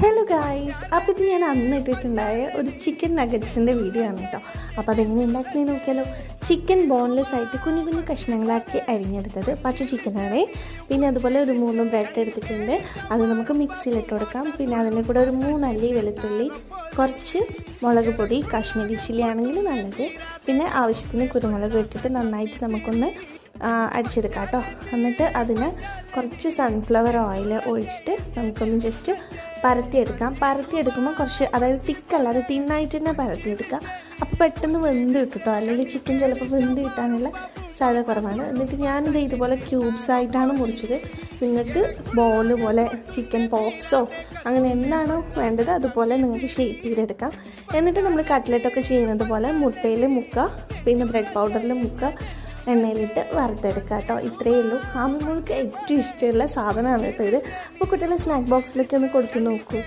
Hello guys അപ്പോൾ ഇത് ഞാൻ അന്ന് ഇട്ടിട്ടുണ്ടായ ഒരു ചിക്കൻ നഗറ്റ്സിന്റെ വീഡിയോ ആണ് കേട്ടോ അപ്പോൾ അതെങ്ങനെ ഉണ്ടാക്കി നോക്കിയാലോ. ചിക്കൻ ബോൺലെസ് ആയിട്ട് കുഞ്ഞു കുഞ്ഞു കഷ്ണങ്ങളാക്കി അരിഞ്ഞെടുത്തത് പച്ച ചിക്കനാണ് പിന്നെ അതുപോലെ ഒരു മൂന്ന് ബ്രെഡ് എടുത്തിട്ടുണ്ട്. അത് നമുക്ക് മിക്സിയിലിട്ട് കൊടുക്കാം. പിന്നെ അതിന്റെ കൂടെ ഒരു മൂന്നല്ലി വെളുത്തുള്ളി കുറച്ച് മുളക് പൊടി കാശ്മീരി ചില്ലി ആണെങ്കിൽ നല്ലത്. പിന്നെ ആവശ്യത്തിന് കുരുമുളക് ഇട്ടിട്ട് നന്നായിട്ട് നമുക്കൊന്ന് അടിച്ചെടുക്കാം കേട്ടോ എന്നിട്ട് അതിന് കുറച്ച് സൺഫ്ലവർ ഓയിൽ ഒഴിച്ചിട്ട് നമുക്കൊന്ന് ജസ്റ്റ് പരത്തിയെടുക്കാം. പരത്തിയെടുക്കുമ്പോൾ കുറച്ച് അതായത് തിക്കല്ലാതെ തിന്നായിട്ട് തന്നെ പരത്തിയെടുക്കുക അപ്പോൾ പെട്ടെന്ന് വെന്ത് കിട്ടും. അല്ലെങ്കിൽ ചിക്കൻ ചിലപ്പോൾ വെന്ത് കിട്ടാനുള്ള സാധ്യത കുറവാണ്. എന്നിട്ട് ഞാനിത് ഇതുപോലെ ക്യൂബ്സ് ആയിട്ടാണ് മുറിച്ചത്. നിങ്ങൾക്ക് ബോൾ പോലെ ചിക്കൻ പോപ്സോ അങ്ങനെ എന്താണോ വേണ്ടത് അതുപോലെ നിങ്ങൾക്ക് ഷേപ്പ് ചെയ്തെടുക്കാം. എന്നിട്ട് നമ്മൾ കട്ട്ലറ്റൊക്കെ ചെയ്യുന്നത് പോലെ മുട്ടയിൽ മുക്കുക പിന്നെ ബ്രെഡ് പൗഡറിൽ മുക്കുക. എണ്ണയിലിട്ട് വറുത്തെടുക്കുക കേട്ടോ. ഇത്രയേ ഉള്ളൂ. ആമിമോൾക്ക് ഏറ്റവും ഇഷ്ടമുള്ള സാധനമാണ് കേട്ടോ ഇത്. അപ്പോൾ കുട്ടികളെ സ്നാക്ക് ബോക്സിലേക്ക് ഒന്ന് കൊടുത്തു നോക്കൂ.